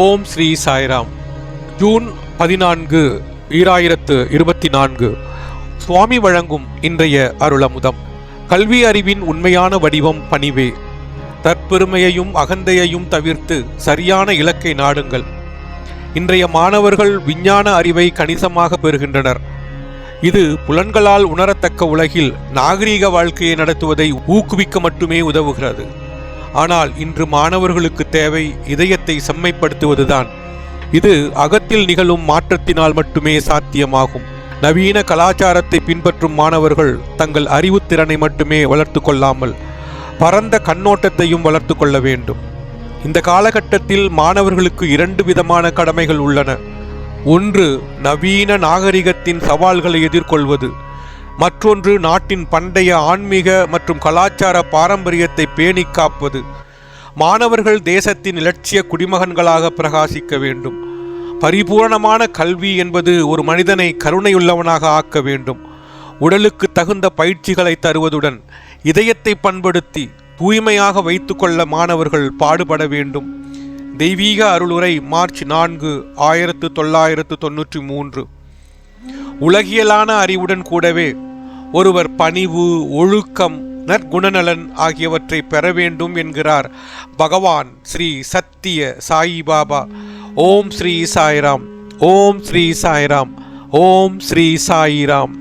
ஓம் Sri Sairam. June பதினான்கு ஈராயிரத்து இருபத்தி நான்கு. சுவாமி வழங்கும் இன்றைய அருளமுதம். கல்வி அறிவின் உண்மையான வடிவம் பணிவே. தற்பெருமையையும் அகந்தையையும் தவிர்த்து சரியான இலக்கை நாடுங்கள். இன்றைய மாணவர்கள் விஞ்ஞான அறிவை கணிசமாக பெறுகின்றனர். இது புலன்களால் உணரத்தக்க உலகில் நாகரீக வாழ்க்கையை நடத்துவதை ஊக்குவிக்க மட்டுமே உதவுகிறது. ஆனால் இன்று மாணவர்களுக்கு தேவை இதயத்தை செம்மைப்படுத்துவதுதான். இது அகத்தில் நிகழும் மாற்றத்தினால் மட்டுமே சாத்தியமாகும். நவீன கலாச்சாரத்தை பின்பற்றும் மாணவர்கள் தங்கள் அறிவுத்திறனை மட்டுமே வளர்த்து கொள்ளாமல் பரந்த கண்ணோட்டத்தையும் வளர்த்து கொள்ள வேண்டும். இந்த காலகட்டத்தில் மாணவர்களுக்கு இரண்டு விதமான கடமைகள் உள்ளன. ஒன்று நவீன நாகரிகத்தின் சவால்களை எதிர்கொள்வது. மற்றொன்று நாட்டின் பண்டைய ஆன்மீக மற்றும் கலாச்சார பாரம்பரியத்தை பேணி காப்பது. மாணவர்கள் தேசத்தின் இலட்சிய குடிமகன்களாக பிரகாசிக்க வேண்டும். பரிபூரணமான கல்வி என்பது ஒரு மனிதனை கருணையுள்ளவனாக ஆக்க வேண்டும். உடலுக்கு தகுந்த பயிற்சிகளை தருவதுடன் இதயத்தை பண்படுத்தி தூய்மையாக வைத்துக்கொள்ள மாணவர்கள் பாடுபட வேண்டும். தெய்வீக அருளுரை மார்ச் நான்கு ஆயிரத்து தொள்ளாயிரத்து தொன்னூற்றி மூன்று. உலகியலான அறிவுடன் கூடவே ஒருவர் பணிவு ஒழுக்கம் நற்குணநலன் ஆகியவற்றை பெற வேண்டும் என்கிறார். பகவான் ஸ்ரீ சத்திய சாயிபாபா ஓம் ஸ்ரீ சாய்ராம். ஓம் ஸ்ரீ சாய்ராம். ஓம் ஸ்ரீ சாயிராம்.